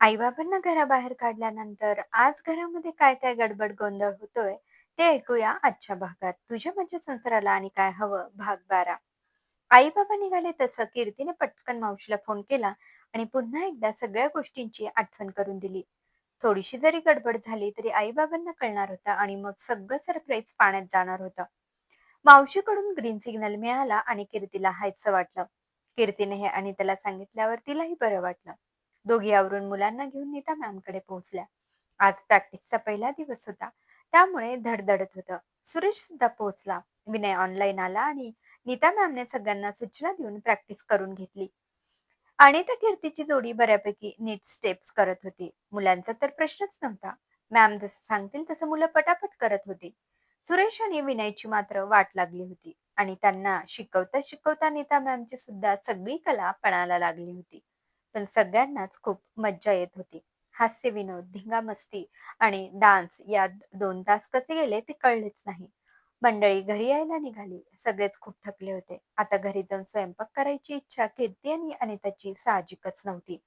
आईबाबांना घराबाहेर काढल्यानंतर आज घरामध्ये काय काय गडबड गोंधळ होतोय ते ऐकूया आजच्या भागात. तुझ्या माझ्या संसाराला आणि काय हवं भाग बारा. आई-बाबा निघाले तसं कीर्तीने पटकन मावशीला फोन केला आणि पुन्हा एकदा सगळ्या गोष्टींची आठवण करून दिली. थोडीशी जरी गडबड झाली तरी आई-बाबांना कळणार होतं आणि मग सगळं सरप्राईज पाण्यात जाणार होतं. मावशीकडून ग्रीन सिग्नल मिळाला आणि कीर्तीला हायचं वाटलं. कीर्तीने हे आणि त्याला सांगितल्यावर तिलाही बरं वाटलं. दोघी आवरून मुलांना घेऊन नीता मॅमकडे पोहोचल्या. आज प्रॅक्टिसचा पहिला दिवस होता, त्यामुळे धडधडत होतं. सुरेश सुद्धा पोहोचला. विनय ऑनलाईन आला आणि नीता मॅमने सगळ्यांना सूचना देऊन प्रॅक्टिस करून घेतली. आणि त्या कीर्तीची जोडी बऱ्यापैकी नीट स्टेप्स करत होती. मुलांचा तर प्रश्नच नव्हता. मॅम जसं सांगतील तसं मुलं पटापट करत होती. सुरेश आणि विनयची मात्र वाट लागली होती आणि त्यांना शिकवता शिकवता नीता मॅमची सुद्धा सगळी कला पणाला लागली होती. पण सगळ्यांनाच खूप मज्जा येत होती. हास्य विनोद, धिंगामस्ती आणि डान्स यात दोन तास कसे गेले ते कळलेच नाही. मंडळी घरी यायला निघाली. सगळेच खूप थकले होते. आता घरी जाऊन स्वयंपाक करायची इच्छा कीर्ती आणि अनिताची साहजिकच नव्हती.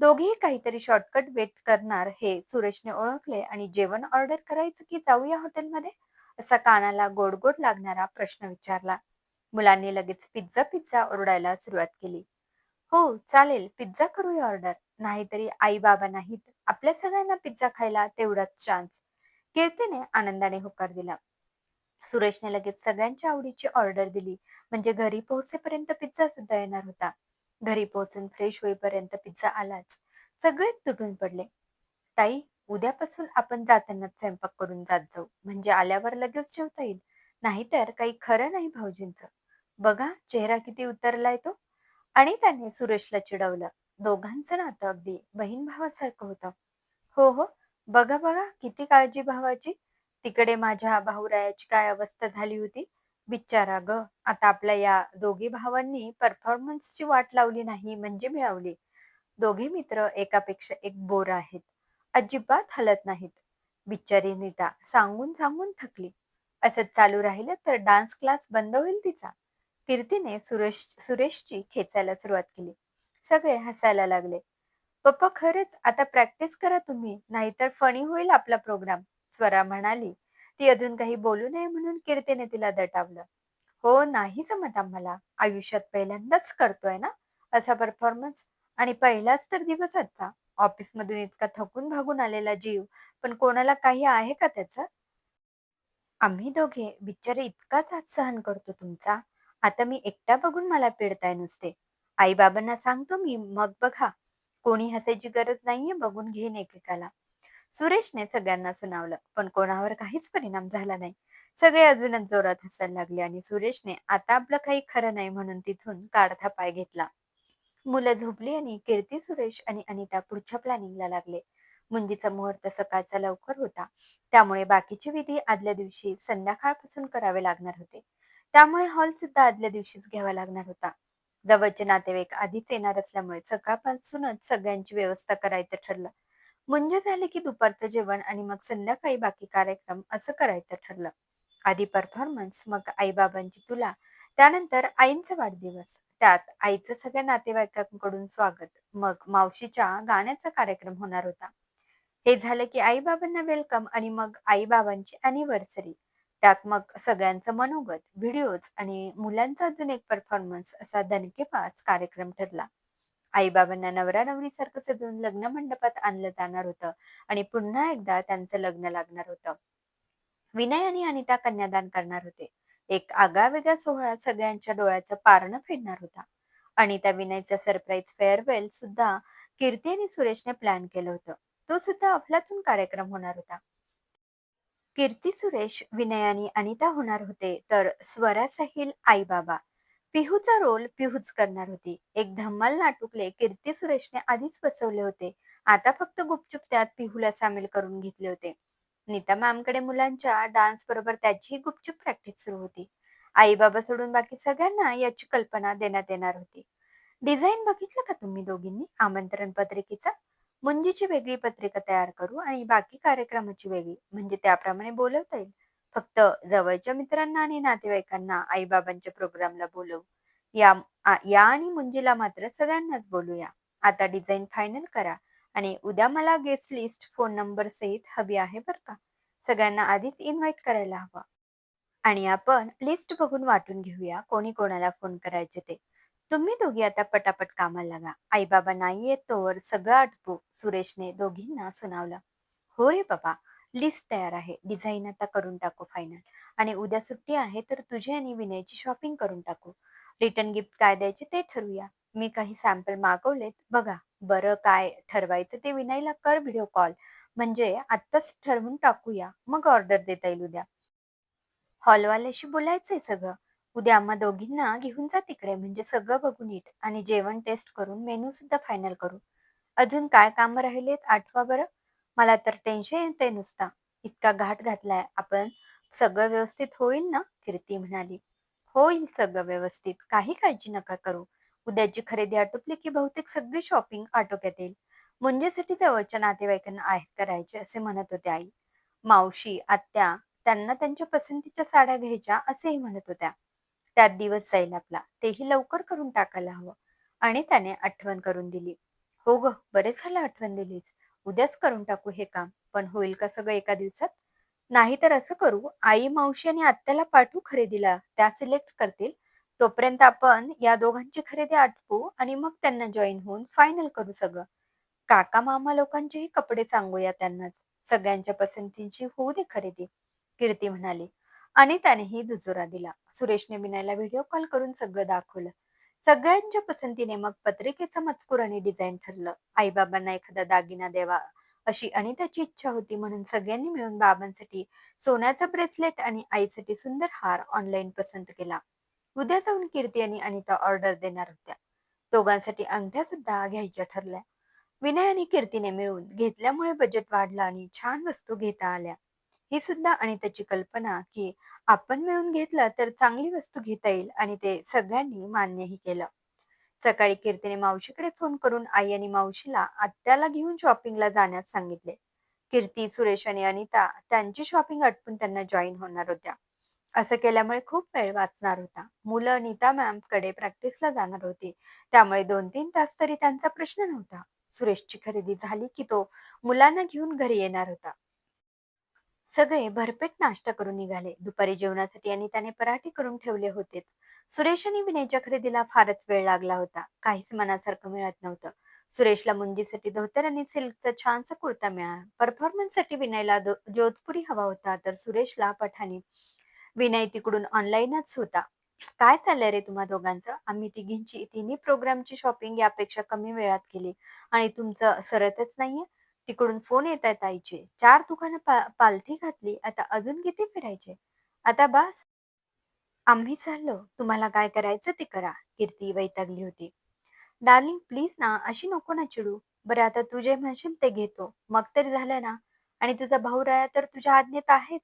दोघेही काहीतरी शॉर्टकट वेट करणार हे सुरेशने ओळखले आणि जेवण ऑर्डर करायचं की जाऊया हॉटेलमध्ये असा कानाला गोड गोड लागणारा प्रश्न विचारला. मुलांनी लगेच पिझ्झा पिझ्झा ओरडायला सुरुवात केली. हो चालेल. पिझ्झा करूया ऑर्डर. नाहीतरी आई बाबा नाहीत. आपल्या सगळ्यांना पिझ्झा खायला तेवढाच चान्स. कीर्तीने आनंदाने होकार दिला. सुरेशने लगेच सगळ्यांच्या आवडीची ऑर्डर दिली. म्हणजे घरी पोहोचेपर्यंत पिझ्झा सुद्धा येणार होता. घरी पोहोचून फ्रेश होईपर्यंत पिझ्झा आलाच. सगळेच तुटून पडले. ताई उद्यापासून आपण जाताना स्वयंपाक करून जात जाऊ. म्हणजे आल्यावर लगेच जेवता येईल. नाहीतर काही खरं नाही भाऊजींचं. बघा चेहरा किती उतरलाय तो. आणि त्याने सुरेशला चिडवलं. दोघांचं नातं अगदी बहीण भावासारखं होतं. हो हो. बघा बघा किती काळजी भावाची. तिकडे माझ्या भाऊरायाची काय अवस्था झाली होती? बिचारा ग आता आपल्या या दोघी भावांनी परफॉर्मन्सची वाट लावली नाही म्हणजे मिळवली. दोघे मित्र एकापेक्षा एक बोर आहेत. अजिबात हलत नाहीत. बिचारी नीता सांगून सांगून थकली. असंच चालू राहिलं तर डान्स क्लास बंद होईल तिचा. कीर्तीने सुरेश सुरेशची खेचायला सुरुवात केली. सगळे हसायला लागले. पप्पा खरंच आता प्रॅक्टिस करा तुम्ही नाहीतर फणी होईल आपला प्रोग्राम स्वरा म्हणाली ती अजून काही बोलू नये म्हणून कीर्तीने तिला दटावलं. हो नाही जमत आम्हाला. आयुष्यात पहिल्यांदाच करतोय ना? असा परफॉर्मन्स आणि पहिलाच तर दिवस आता ऑफिसमधून इतका थकून भागून आलेला जीव पण कोणाला काही आहे का त्याचं? आम्ही दोघे. बिचारे इतकाच आज सहन करतो तुमचा. आता मी एकटा बघून मला पिडताय नुसते. आई बाबांना सांगतो मी मग बघा कोणी हसायची गरज नाहीये बघून घेईन एकेकाला सुरेशने सगळ्यांना सुनावलं पण कोणावर काहीच परिणाम झाला नाही. सगळे अजूनच जोरात हसायला लागले आणि सुरेशने आता आपलं काही खरं नाही म्हणून तिथून काढता पाय घेतला. मुलं झोपली आणि कीर्ती सुरेश आणि अनिता पुढच्या प्लॅनिंगला लागले. मुंजीचा मुहूर्त सकाळचा लवकर होता. त्यामुळे बाकीची विधी आदल्या दिवशी संध्याकाळपासून करावे लागणार होते. त्यामुळे हॉल सुद्धा आदल्या दिवशीच घ्यावा लागणार होता. जवळचे नातेवाईक आधीच येणार असल्यामुळे सकाळपासूनच सगळ्यांची व्यवस्था करायचं ठरलं. मुंज झाले की दुपारचं जेवण आणि मग संध्याकाळी बाकी कार्यक्रम असं करायचं ठरलं. आधी परफॉर्मन्स मग आईबाबांची तुला त्यानंतर आईंचा वाढदिवस. त्यात आईचं सगळ्या नातेवाईकांकडून स्वागत मग मावशीच्या गाण्याचा कार्यक्रम होणार होता. हे झालं की आईबाबांना वेलकम आणि मग आईबाबांची अॅनिव्हर्सरी त्यात मग सगळ्यांचं मनोगत व्हिडिओज आणि मुलांचा अजून एक परफॉर्मन्स असा दणकेबाज कार्यक्रम ठरला. आईबाबांना नवरा नवरीसारखं सजवून लग्न मंडपात आणलं जाणार होतं आणि पुन्हा एकदा त्यांचं लग्न लागणार होतं. विनय आणि अनिता कन्यादान करणार होते. एक आगळावेगळा सोहळा सगळ्यांच्या डोळ्याचं पारणं फेडणार होता. अनिता विनयचा सरप्राईज फेअरवेल सुद्धा कीर्ती आणि सुरेशने प्लॅन केलं होतं. तो सुद्धा अफलातून कार्यक्रम होणार होता. कीर्ती सुरेश विनयाने अनिता होणार होते तर स्वरा साहिल आई बाबा पिहूचा रोल पिहूच करणार होती. एक धम्माल नाटुकले कीर्ती सुरेशने आधीच बसवले होते. आता फक्त गुपचूप त्यात पिहूला सामील करून घेतले होते. नीता मॅमकडे मुलांच्या डान्स बरोबर त्याचीही गुपचूप प्रॅक्टिस सुरू होती. आई बाबा सोडून बाकी सगळ्यांना याची कल्पना देण्यात येणार होती. डिझाईन बघितलं का तुम्ही दोघींनी? आमंत्रण पत्रिकेचा? मुंजीची वेगळी पत्रिका तयार करू आणि बाकी कार्यक्रमाची वेगळी म्हणजे त्याप्रमाणे बोलवता येईल. फक्त जवळच्या मित्रांना आणि नातेवाईकांना आईबाबांच्या प्रोग्रामला बोलवू. या आ- या आणि मुंजीला मात्र सगळ्यांनाच बोलूया. आता डिझाईन फायनल करा आणि उद्या मला गेस्ट लिस्ट फोन नंबर सहित हवी आहे बरं का. सगळ्यांना आधीच इन्व्हाइट करायला हवं. आणि आपण लिस्ट बघून वाटून घेऊया कोणी कोणाला फोन करायचे ते. तुम्ही दोघी आता पटापट कामाला लागा. आई बाबा नाही येत तोवर सगळं आटपू सुरेशने दोघींना सुनावलं. हो रे बाबा लिस्ट तयार आहे. डिझाईन आता करून टाकू फायनल. आणि उद्या सुट्टी आहे तर तुझी आणि विनयची शॉपिंग करून टाकू. रिटर्न गिफ्ट काय द्यायचे ते ठरवूया. मी काही सॅम्पल मागवलेत बघा. बरं काय ठरवायचं ते विनयला कर व्हिडिओ कॉल. म्हणजे आत्ताच ठरवून टाकूया. मग ऑर्डर देता येईल उद्या. हॉलवाल्याशी बोलायचंय सगळं. उद्या आम्हा दोघींना घेऊन जा तिकडे म्हणजे सगळं बघून येत आणि जेवण टेस्ट करून मेनू सुद्धा फायनल करू. अजून काय काम राहिलेत आठवा बरं? मला तर टेन्शन येते नुसता. इतका घाट घातलाय. आपण सगळं व्यवस्थित होईल ना? कीर्ती म्हणाली. होईल सगळं व्यवस्थित. काही काळजी नका करू. उद्याची खरेदी आटोपली की बहुतेक सगळी शॉपिंग आटोक्यात येईल. मुंजेसाठी जवळच्या नातेवाईकांना आहेत करायचे असे म्हणत होते आई. मावशी आत्या त्यांना त्यांच्या पसंतीच्या साड्या घ्यायच्या असेही म्हणत होत्या. त्यात दिवस जाईल आपला. तेही लवकर करून टाकायला हवं. आणि त्याने आठवण करून दिली. हो ग बरे झालं आठवण दिलीस. उद्याच करून टाकू हे काम. पण होईल का सगळं एका दिवसात? नाही तर असं करू आई मावशी आणि आत्याला पाठवू खरेदीला. त्या सिलेक्ट करतील. तोपर्यंत आपण या दोघांची खरेदी आटपू आणि मग त्यांना जॉईन होऊन फायनल करू सगळं. काका मामा लोकांचेही कपडे सांगूया त्यांनाच सगळ्यांच्या पसंतीची होऊ दे खरेदी. कीर्ती म्हणाली. आणि त्यानेही दुजोरा दिला. सुरेशने विनयला व्हिडिओ कॉल करून सगळं दाखवलं. सगळ्यांच्या पसंतीने मग पत्रिकेचा मजकूर आणि डिझाईन ठरलं. आईबाबांना एखादा दागिना द्यावा अशी अनिताची इच्छा होती म्हणून सगळ्यांनी मिळून बाबांसाठी सोन्याचा ब्रेसलेट आणि आईसाठी सुंदर हार ऑनलाईन पसंत केला. उद्या जाऊन कीर्ती आणि अनिता ऑर्डर देणार होत्या. दोघांसाठी अंगठ्या सुद्धा घ्यायच्या ठरल्या. विनय आणि कीर्तीने मिळून घेतल्यामुळे बजेट वाढलं आणि छान वस्तू घेता आल्या. ही सुद्धा अनिताची कल्पना की आपण मिळून घेतलं तर चांगली वस्तू घेता येईल आणि ते सगळ्यांनी मान्यही केलं. सकाळी कीर्तीने मावशीकडे फोन करून आई आणि मावशीला आत्याला घेऊन शॉपिंगला जाण्यास सांगितले. कीर्ती सुरेश आणि अनिता त्यांची शॉपिंग आटपून त्यांना जॉईन होणार होत्या. असं केल्यामुळे खूप वेळ वाचणार होता. मुलं अनिता मॅमकडे प्रॅक्टिसला जाणार होती. त्यामुळे दोन तीन तास तरी त्यांचा प्रश्न नव्हता. सुरेशची खरेदी झाली की तो मुलांना घेऊन घरी येणार होता. सगळे भरपेट नाश्ता करून निघाले. दुपारी जेवणासाठी आणि त्याने पराठे करून ठेवले होतेच. सुरेश आणि विनयच्या खरेदीला फारच वेळ लागला होता. काहीच मनासारखं मिळत नव्हतं. सुरेशला मुंजीसाठी धोतर आणि सिल्कचा छानसा कुर्ता मिळाला. परफॉर्मन्ससाठी विनयला जोधपुरी हवा होता तर सुरेशला पठाणी. विनय तिकडून ऑनलाईनच होता. काय चाललंय रे तुम्हा दोघांचं? आम्ही तिघींची तिन्ही प्रोग्रामची शॉपिंग यापेक्षा कमी वेळात केली. आणि तुमचं सरतच नाहीये? तिकडून फोन येत आहेत आईचे चार दुकानं पा पालथी घातली. आता अजून किती फिरायचे? आता बस. आम्ही चाललो. तुम्हाला काय करायचं ते करा. कीर्ती वैतागली होती. डार्लिंग प्लीज ना अशी नको ना चिडू. बरं आता तू जे म्हणशील ते घेतो. मग तरी झालं ना. आणि तुझा भाऊ राया तर तुझ्या आज्ञेत आहेच.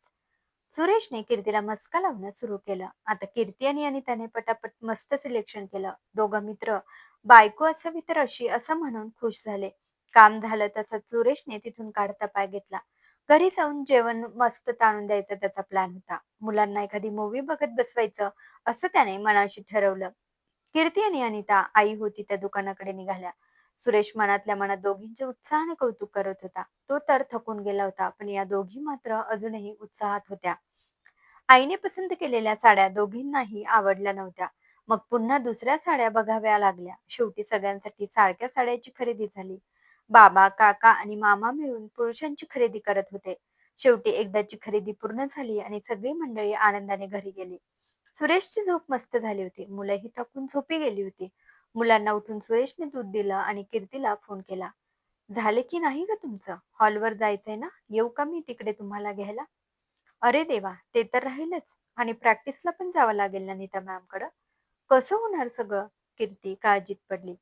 सुरेशने कीर्तीला मस्का लावणं सुरू केलं. आता कीर्ती आणि आणि त्याने पटापट मस्त सिलेक्शन केलं. दोघं मित्र. बायको असावी तर अशी असं म्हणून खुश झाले. काम झालं तसं सुरेशने तिथून काढता पाय घेतला. घरी जाऊन जेवण मस्त ताणून द्यायचा त्याचा प्लॅन होता. मुलांना एखादी मूवी बघत बसवायचं असं त्याने मनाशी ठरवलं. कीर्ती आणि अनिता आई होती त्या दुकानाकडे निघाल्या. सुरेश मनातल्या मनात दोघींचे उत्साहाने कौतुक करत होता. तो तर थकून गेला होता पण या दोघी मात्र अजूनही उत्साहात होत्या. आईने पसंत केलेल्या साड्या दोघींनाही आवडल्या नव्हत्या. मग पुन्हा दुसऱ्या साड्या बघाव्या लागल्या. शेवटी सगळ्यांसाठी सारख्या साड्याची खरेदी झाली. बाबा काका आणि मामा मिळून पुरुषांची खरेदी करत होते. शेवटी एकदाची खरेदी पूर्ण झाली आणि सगळी मंडळी आनंदाने घरी गेली. सुरेशची झोप मस्त झाली होती. मुलंही थकून झोपी गेली होती. मुलांना उठून सुरेशने दूध दिलं आणि कीर्तीला फोन केला. झाले की नाही ग तुमचं? हॉलवर जायचंय ना? येऊ का मी तिकडे तुम्हाला घ्यायला? अरे देवा ते तर राहीलच. आणि प्रॅक्टिसला पण जावं लागेल ना नीता मॅम कडं कसं होणार सगळं? कीर्ती काळजीत पडली.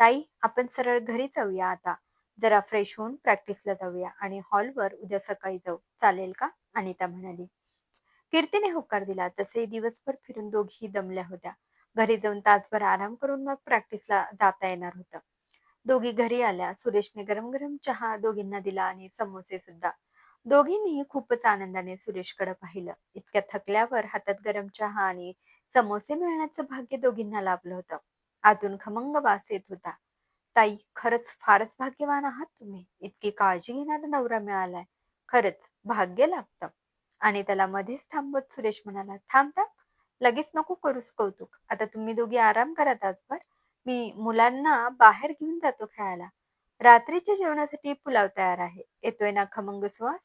ताई आपण सरळ घरी जाऊया आता. जरा फ्रेश होऊन प्रॅक्टिसला जाऊया आणि हॉलवर उद्या सकाळी जाऊ. चालेल का? अनिता म्हणाली. कीर्तीने होकार दिला. तसे दिवसभर फिरून दोघीही दमल्या होत्या. घरी जाऊन तासभर आराम करून मग प्रॅक्टिसला जाता येणार होतं. दोघी घरी आल्या. सुरेशने गरम गरम चहा दोघींना दिला आणि समोसे सुद्धा. दोघींनीही खूपच आनंदाने सुरेशकडे पाहिलं. इतक्या थकल्यावर हातात गरम चहा आणि समोसे मिळण्याचं भाग्य दोघींना लाभलं होतं. आतून खमंग वास येत होता ताई, खरंच फारच भाग्यवान आहात तुम्ही. इतकी काळजी घेणारा नवरा मिळालाय. खरंच भाग्य लागतं. आणि त्याला मध्येच थांबवत सुरेश म्हणाला, "थांब थांब, लगेच नको करूस कौतुक. आता तुम्ही दोघी आराम करा तासभर. मी मुलांना बाहेर घेऊन जातो खेळायला. रात्रीच्या जेवणासाठी पुलाव तयार आहे. येतोय ना खमंग स्वास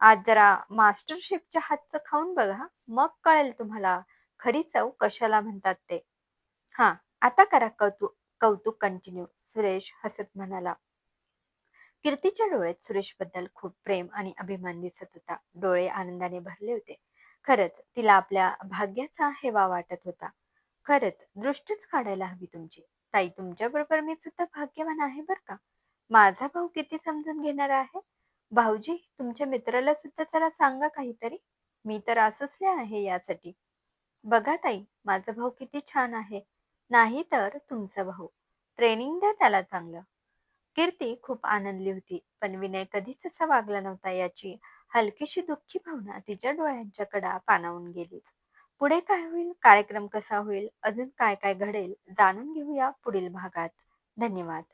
आज जरा मास्टर शेफच्या हातचं खाऊन बघा. मग कळेल तुम्हाला खरी चव कशाला म्हणतात ते." हा आता करा कौतुक कौतुक कंटिन्यू." सुरेश हसत म्हणाला. कीर्तीच्या डोळ्यात सुरेशबद्दल खूप प्रेम आणि अभिमान दिसत होता. डोळे आनंदाने भरले होते. खरंच तिला आपल्या भाग्याचा हेवा वाटत होता. खरंच दृष्टीच काढायला हवी तुमची. ताई तुमच्याबरोबर मी सुद्धा भाग्यवान आहे बर का. माझा भाऊ किती समजून घेणार आहे. भाऊजी तुमच्या मित्राला सुद्धा जरा सांगा काहीतरी. मी तर असले आहे यासाठी. बघा ताई माझा भाऊ किती छान आहे. नाही तर तुमचा भाऊ. ट्रेनिंग द्या त्याला चांगलं. कीर्ती खूप आनंदली होती. पण विनय कधीच असा वागला नव्हता याची हलकीशी दुःखी भावना तिच्या डोळ्यांच्या कडा पानावून गेली पुढे काय होईल? कार्यक्रम कसा होईल? अजून काय काय घडेल? जाणून घेऊया पुढील भागात. धन्यवाद.